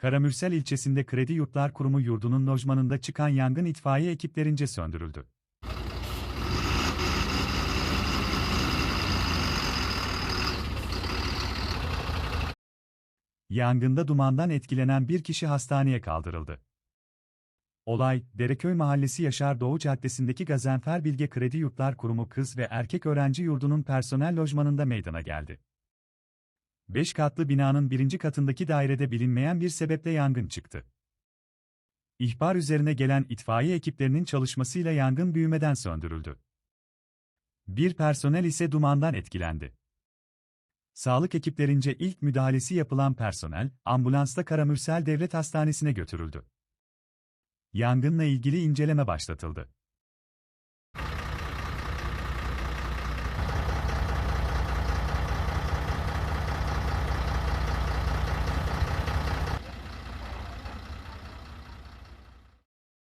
Karamürsel ilçesinde Kredi Yurtlar Kurumu yurdunun lojmanında çıkan yangın itfaiye ekiplerince söndürüldü. Yangında dumandan etkilenen bir kişi hastaneye kaldırıldı. Olay, Dereköy Mahallesi Yaşar Doğu Caddesi'ndeki Gazenfer Bilge Kredi Yurtlar Kurumu kız ve erkek öğrenci yurdunun personel lojmanında meydana geldi. 5 katlı binanın birinci katındaki dairede bilinmeyen bir sebeple yangın çıktı. İhbar üzerine gelen itfaiye ekiplerinin çalışmasıyla yangın büyümeden söndürüldü. Bir personel ise dumandan etkilendi. Sağlık ekiplerince ilk müdahalesi yapılan personel, ambulansla Karamürsel Devlet Hastanesi'ne götürüldü. Yangınla ilgili inceleme başlatıldı.